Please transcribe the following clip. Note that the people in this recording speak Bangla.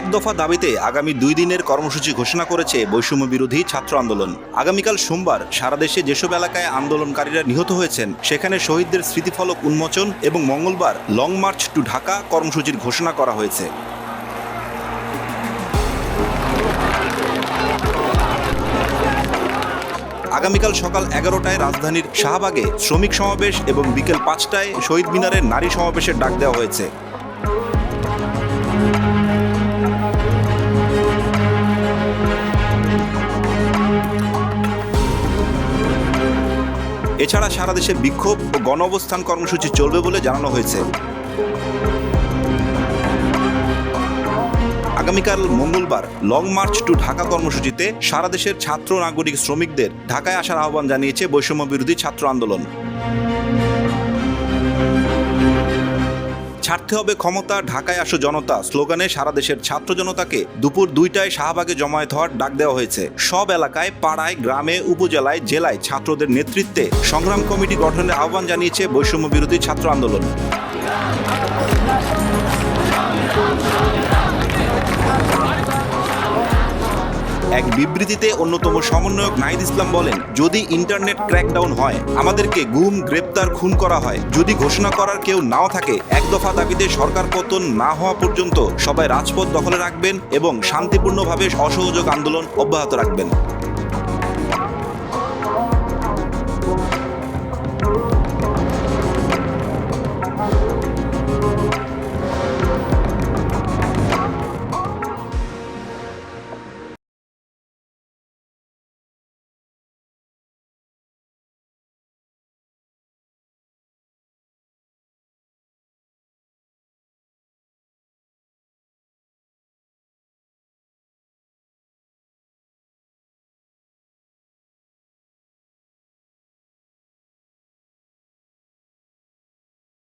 এক দফা দাবিতে আগামী দুই দিনের কর্মসূচি ঘোষণা করেছে বৈষম্য বিরোধী ছাত্র আন্দোলন। আগামীকাল সোমবার সারা দেশে যেসব এলাকায় আন্দোলনকারীরা নিহত হয়েছেন, সেখানে শহীদদের স্মৃতিফলক উন্মোচন এবং মঙ্গলবার লং মার্চ টু ঢাকা কর্মসূচির ঘোষণা করা হয়েছে। আগামীকাল সকাল এগারোটায় রাজধানীর শাহবাগে শ্রমিক সমাবেশ এবং বিকেল পাঁচটায় শহীদ মিনারে নারী সমাবেশের ডাক দেওয়া হয়েছে। এছাড়া সারা দেশে বিক্ষোভ ও গণ অবস্থান কর্মসূচি চলবে বলে জানানো হয়েছে। আগামীকাল মঙ্গলবার, লং মার্চ টু ঢাকা কর্মসূচিতে সারা দেশের ছাত্র, নাগরিক, শ্রমিকদের ঢাকায় আসার আহ্বান জানিয়েছে বৈষম্য বিরোধী ছাত্র আন্দোলন। ছাড়তে হবে ক্ষমতা, ঢাকায় আসো জনতা। স্লোগানে সারা দেশের ছাত্র জনতাকে দুপুর দুইটায় শাহবাগে জমায়েত হওয়ার ডাক দেওয়া হয়েছে। সব এলাকায়, পাড়ায়, গ্রামে, উপজেলায়, জেলায় ছাত্রদের নেতৃত্বে সংগ্রাম কমিটি গঠনের আহ্বান জানিয়েছে বৈষম্য বিরোধী ছাত্র আন্দোলন। এক বিবৃতিতে অন্যতম সমন্বয়ক নাহিদ ইসলাম বলেন, যদি ইন্টারনেট ক্র্যাকডাউন হয়, আমাদেরকে গুম, গ্রেপ্তার, খুন করা হয়। যদি ঘোষণা করার কেউ নাও থাকে, এক দফা দাবিতে সরকার পতন না হওয়া পর্যন্ত সবাই রাজপথ দখলে রাখবেন এবং শান্তিপূর্ণভাবে অসহযোগ আন্দোলন অব্যাহত রাখবেন।